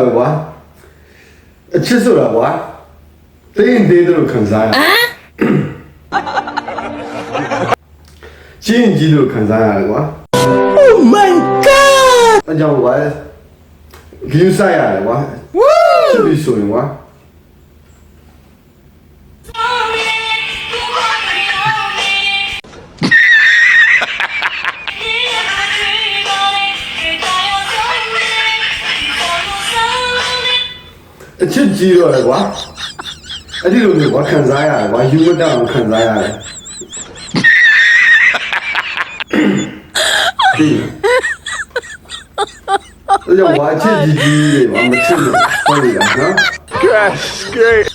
ပဲကွာအချစ်ဆိုတာကွာသိရင်သေးတယ်လို့ခံစားရကျင်းကြီးလို့ခံစားရတယ်ကွာ Oh my god! အကြောင်းကွာဂင်းဆိုင်ရတယ်ကွာ Woo! ချစ်ပြီးဆိုရင်ကွာ ချစ်ကြီးတော့လေကွာအဲ့ဒီလိုမျိုးကွာခံစားရတယ်ကွာယူမတတ်အောင်ခံစားရတယ်ဒီအဲ့တော့ကွာအချစ်ကြီးကြီးတွေကွာမချစ်လို့ဟုတ်ပြီလားနော် That's great.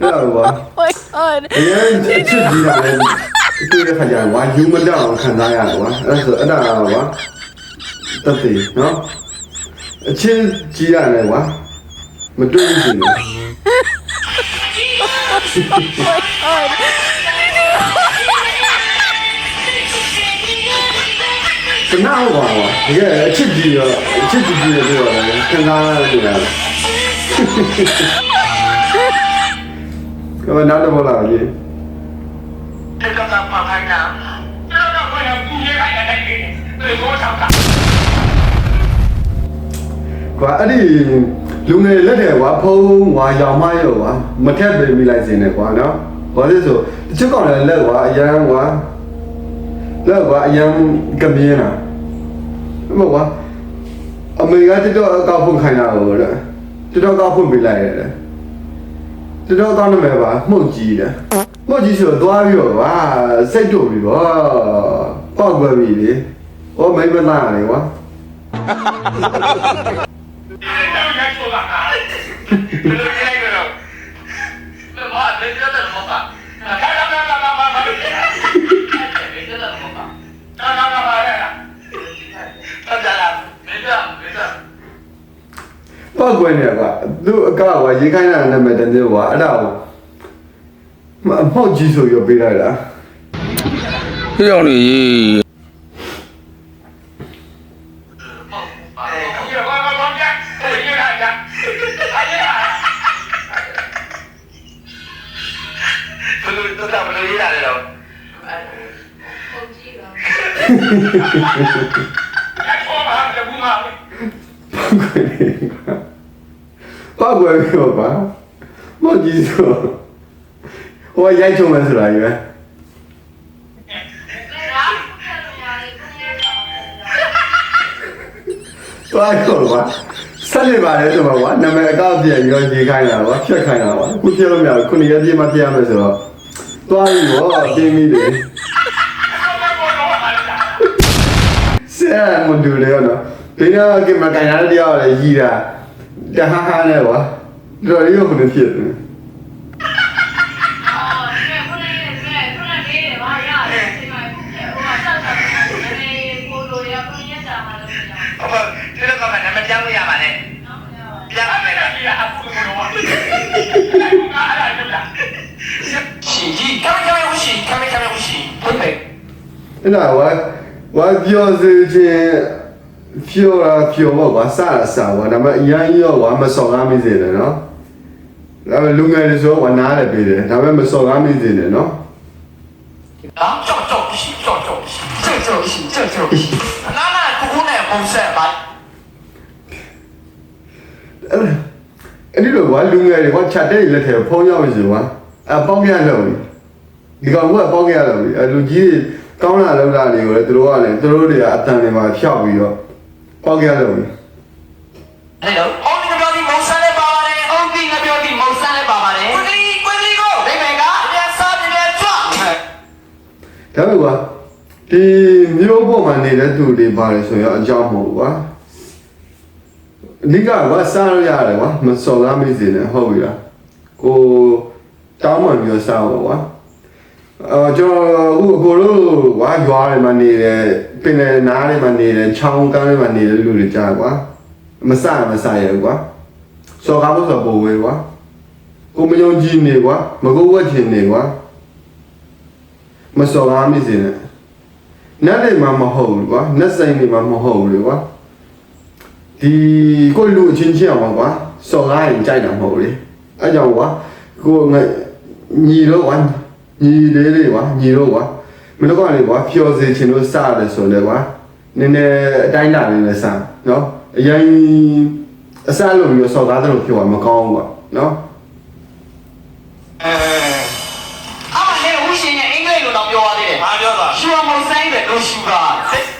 အဲ့တော့ကွာ Oh my god. အရင်အချစ်ကြီးတာလည်း တွေ့တဲ့ခါကျရင်ကွာယူမတတ်အောင်ခံစားရတယ်ကွာအဲ့ဒါဆိုအဲ့ဒါကွာတတ်တယ်နော်အချစ်ကြီးရတယ်ကွာမတွေ့ဘူးရှင် Oh my god. တနာဟောပါကွာတကယ်အချစ်ကြီးရောအချစ်ကြီးကြီးတွေပြောတယ်ခံစားရတယ်ကမနာတော့မလားကြီး တာပါခိုင်းတာကျတော့တော့ဘာလဲကြီးရဲခိုင်းတာတိုင်းနေတယ်သူတို့တော့တာကွာအဲ့ဒီလူငယ်လက်တယ်ကွာဖုံးဝါရောင်မရောကွာမထက်ပြင်မိလိုက်စင်တယ်ကွာနော်ဘာလို့ဆိုတချို့ကောင်လည်းလက်ကွာအရန်ကွာလက်ကွာအရန်ကပြင်းတာမဟုတ်ကွာအမေကတတော်အကောက်ဖွင့်ခိုင်းတာဟုတ်လားတတော်ကောက်ဖွင့်ပေးလိုက်ရတယ်တတော်ကောက်နမယ်ပါမှုန့်ကြီးတယ် မော့ကြီးဆိုသွားပြီးတော့ကွာစိတ်တို့ပြီးတော့ပေါက်ွယ်ပြီလေ။အော်မိမနာလေကွာ။ပေါက်ွယ်နေကွာသူအကကွာရေခိုင်းတာနာမည်တည်းကွာအဲ့ဒါကို မအမောက်ကြီးဆိုရပေးလိုက်တာ 这样的， 哎，你快快快点，我去看一下。哎呀！不是，都咱们都一样的了。还说 ဟိုကရိုက်ချုံမယ်ဆိုတာကြီးပဲသွားတော့ကွာဆက်နေပါလေဆိုတော့ကွာနာမည်အကောက်ပြန်ပြီးတော့ရေခိုင်းတာကွာဖြတ်ခိုင်းတာကွာခုဖြတ်လို့မရဘူးခုနှစ်ရက်ပြည့်မှပြရမယ်ဆိုတော့သွားပြီဗောတင်းပြီလေဆရာမဒူလေနော်ဒီကကမကန်ရတဲ့ရောက်လေကြီးတာတဟာဟာနဲ့ကွာတော်ရီကိုခုနှစ်ဖြစ်တယ် ကြောင်းလို့ရပါလေ။ကြောင်းလို့ရပါလေ။အဲ့ဒါကအဖို့လို့ပါ။အဲ့ဒါကအဲ့ဒါရှင်ကြီးကမကမဝရှိကမကမဝရှိဟုတ်တယ်။အဲ့ဒါဝါဝါပြောစေခြင်းပြောတာပြောပေါ့ပါစတာစပါဒါပေမဲ့အရင်ရောဝါမဆောင်ကားမိစေတယ်နော်။ဒါပေမဲ့လူငယ်တွေဆိုဝါနားတယ်ပေးတယ်ဒါပေမဲ့မဆောင်ကားမိစေတယ်နော်။ဟာကြောက်ကြောက်ရှိကြောက်ကြောက်ရှိကြောက်ကြောက်ရှိကြောက်ကြောက်ရှိနာနာကူနဲ့ပုံဆက်ပါ အဲ့ဒီလိုကလူငယ်တွေကချက်တဲ့လက်ထဲဖုံးရောက်နေစီကွာအပေါင်းရလောက်ဒီကောင်ကပေါင်းရလောက်အလူကြီးကောင်းလာလောက်တာတွေကိုလည်းသူတို့ကလည်းသူတို့တွေကအတန်တွေမှာဖြောက်ပြီးတော့ပေါင်းရလောက်အဲ့တော့အော်ဒီကောင်ဒီမောင်ဆန်လည်းပါပါတယ်အော်ဒီငါပြောဒီမောင်ဆန်လည်းပါပါတယ်ကိုကြီးကိုကြီးကိုဒိမေကအများစားပြည့်ကြွဒါပေမဲ့ဒီမျိုးပေါ်မှာနေတဲ့သူတွေပါတယ်ဆိုရင်အကြောင်းမဟုတ်ဘူးကွာ အဓိကကွာစားလို့ရတယ်ကွာမစော်ကားမိစေနဲ့ဟုတ်ပြီလားကိုတောင်းမှန်ပြီးတော့စားပါကွာအော်ကျွန်တော်အခုအကိုတို့ကွာရွာတွေမှာနေတယ်ပင်လယ်နားတွေမှာနေတယ်ချောင်းကမ်းတွေမှာနေတဲ့လူတွေကြားကွာမစားမစားရကွာစော်ကားလို့ဆိုပို့ဝေးကွာကိုမယုံကြည်နေကွာမကုတ်ဝက်ချင်နေကွာမစော်ကားမိစေနဲ့နတ်တွေမှာမဟုတ်ဘူးကွာနတ်ဆိုင်တွေမှာမဟုတ်ဘူးလေကွာ ဒီကိုလူအချင်းချင်းအောင်ကွာစော်ကားရင်ကြိုက်တာမဟုတ်လေအဲကြောင့်ကွာကိုငါညီတော့ကွာညီလေးလေးကွာညီတော့ကွာမင်းတို့ကလေကွာဖျော်စေချင်လို့စရတယ်ဆိုလဲကွာနည်းနည်းအတိုင်းတာနေလဲစနော်အရင်အစားလို့ပြီးတော့စော်ကားတယ်လို့ပြောတာမကောင်းဘူးကွာနော်အမနဲ့ဦးရှင်ရဲ့အင်္ဂလိပ်လိုတော့ပြောရသေးတယ်။ဘာပြောတာ You are my savior, no sugar.